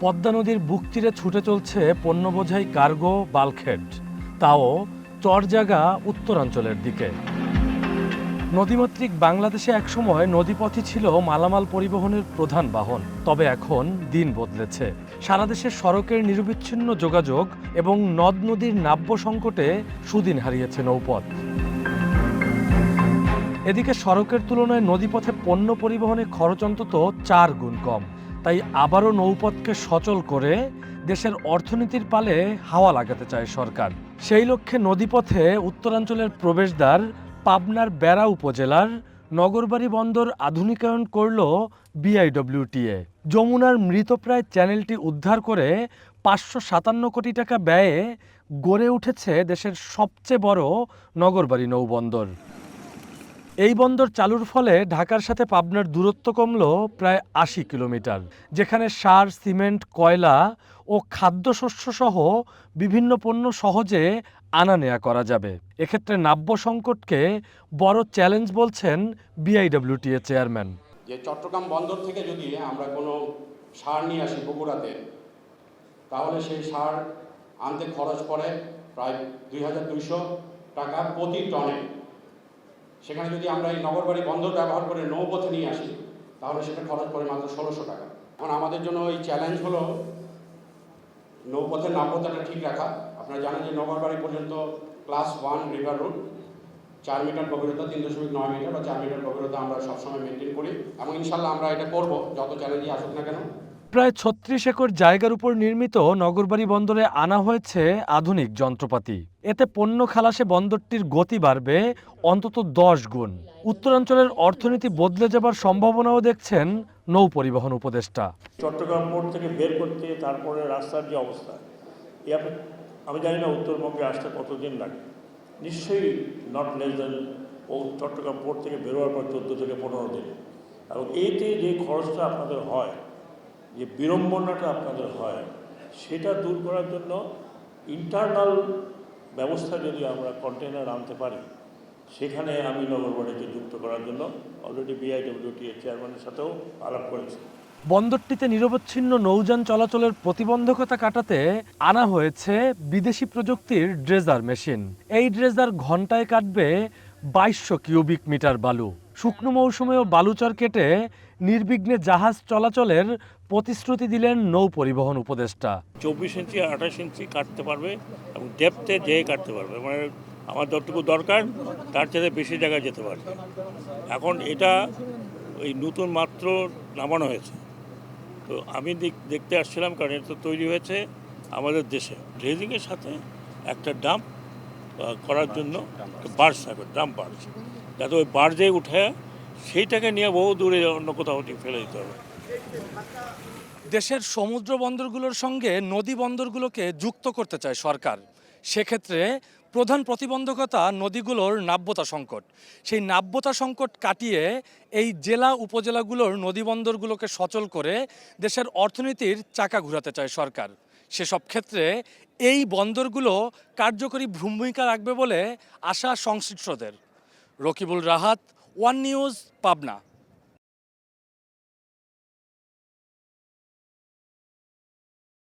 পদ্মা নদীর বুক তীরে ছুটে চলছে পণ্যবোঝাই কার্গো, বালখেড। তাও চরজাগা উত্তরাঞ্চলের দিকে। নদীমাতৃক বাংলাদেশে একসময় নদীপথই ছিল মালামাল পরিবহনের প্রধান বাহন। তবে এখন দিন বদলেছে। সারা দেশের সড়কের নিরবিচ্ছিন্ন যোগাযোগ এবং নদ নদীর নাব্য সংকটে সুদিন হারিয়েছে নৌপথ। এদিকে সড়কের তুলনায় নদীপথে পণ্য পরিবহনে খরচ অন্তত চার গুণ কম। তাই আবারও নৌপথকে সচল করে দেশের অর্থনীতির পালে হাওয়া লাগাতে চায় সরকার। সেই লক্ষ্যে নদীপথে উত্তরাঞ্চলের প্রবেশদ্বার পাবনার বেড়া উপজেলার নগরবাড়ি বন্দর আধুনিকায়ন করল বিআইডব্লিউটিএ। যমুনার মৃতপ্রায় চ্যানেলটি উদ্ধার করে পাঁচশো সাতান্ন কোটি টাকা ব্যয়ে গড়ে উঠেছে দেশের সবচেয়ে বড় নগরবাড়ি নৌবন্দর। এই বন্দর চালুর ফলে ঢাকার সাথে পাবনার দূরত্ব কমল প্রায় আশি কিলোমিটার, যেখানে সার, সিমেন্ট, কয়লা ও খাদ্যশস্য সহ বিভিন্ন পণ্য সহজে আনা নেয়া করা যাবে। এক্ষেত্রে নাব্য সংকটকে বড় চ্যালেঞ্জ বলছেন বিআইডব্লিউটিএ চেয়ারম্যান। যে চট্টগ্রাম বন্দর থেকে যদি আমরা কোনো সার নিয়ে আসি বগুড়াতে, তাহলে সেই সার আনতে খরচ পড়ে প্রায় দুই হাজার দুইশো টাকা প্রতি টনে। সেখানে যদি আমরা এই নগরবাড়ি বন্দর ব্যবহার করে নৌপথে নিয়ে আসি, তাহলে সেটা খরচ পড়ে মাত্র ষোলোশো টাকা। এখন আমাদের জন্য এই চ্যালেঞ্জ হলো নৌপথের নাব্যতাটা ঠিক রাখা। আপনারা জানেন যে নগরবাড়ি পর্যন্ত ক্লাস ওয়ান রিভার রুট চার মিটার গভীরতা তিন দশমিক নয় মিটার বা চার মিটার গভীরতা আমরা সবসময় মেনটেন করি এবং ইনশাল্লাহ আমরা এটা করব, যত চ্যালেঞ্জই আসুক না কেন। প্রায় ছত্রিশ একর জায়গার উপর নির্মিত নগরবাড়ি বন্দরে আনা হয়েছে আধুনিক যন্ত্রপাতি। এতে পণ্য খালাসে বন্দরটির গতি বাড়বে অন্তত দশ গুণ। উত্তরাঞ্চলের অর্থনীতি বদলে যাবার সম্ভাবনাও দেখছেন নৌ পরিবহন উপদেষ্টা। চট্টগ্রাম পোর্ট থেকে বের করতে তারপরে রাস্তার যে অবস্থা আমি জানি না উত্তরবঙ্গে আসতে কতদিন লাগে। নিশ্চয়ই নট লেস দেন ও চট্টগ্রাম পোর্ট থেকে বেরোয়ার পর চোদ্দ থেকে পনেরো দিন। এবং এতে যে খরচটা আপনাদের হয় যে বিড়ম্বনাটা আপনাদের হয়, সেটা দূর করার জন্য ইন্টারনাল ব্যবস্থা যদি আমরা কন্টেনার আনতে পারি, সেখানে আমি নগরবাড়িকে যুক্ত করার জন্য অলরেডি বিআইডব্লিউটি এর চেয়ারম্যানের সাথেও আলাপ করেছি। বন্দরটিতে নিরবচ্ছিন্ন নৌযান চলাচলের প্রতিবন্ধকতা কাটাতে আনা হয়েছে বিদেশি প্রযুক্তির ড্রেজার মেশিন। এই ড্রেজার ঘন্টায় কাটবে বাইশশো কিউবিক মিটার বালু। শুকনো মৌসুমেও বালুচর কেটে নির্বিঘ্নে জাহাজ চলাচলের প্রতিশ্রুতি দিলেন নৌ পরিবহন উপদেষ্টা। চব্বিশ ইঞ্চি, আঠাশ ইঞ্চি কাটতে পারবে এবং ডেপথে যেয়ে কাটতে পারবে। মানে আমার যতটুকু দরকার, তার চেয়ে বেশি জায়গায় যেতে পারবে। এখন এটা ওই নতুন মাত্র নামানো হয়েছে। তো আমি দেখ- দেখতে আসছিলাম কারণ এটা তৈরি হয়েছে আমাদের দেশে। ড্রেজিংয়ের সাথে একটা ডাম্প করার জন্য বার্জ থাকবে ডাম্প বার্জ যাতে ওই বার্জে উঠে সেইটাকে নিয়ে বহু দূরে অন্য কোথাও ফেলে দিতে হবে। দেশের সমুদ্র বন্দরগুলোর সঙ্গে নদী বন্দরগুলোকে যুক্ত করতে চায় সরকার। সেক্ষেত্রে প্রধান প্রতিবন্ধকতা নদীগুলোর নাব্যতা সংকট। সেই নাব্যতা সংকট কাটিয়ে এই জেলা উপজেলাগুলোর নদী বন্দরগুলোকে সচল করে দেশের অর্থনীতির চাকা ঘুরাতে চায় সরকার। সেসব ক্ষেত্রে এই বন্দরগুলো কার্যকরী ভূমিকা রাখবে বলে আশা সংশ্লিষ্টদের। Rakibul Rahat one news Pabna.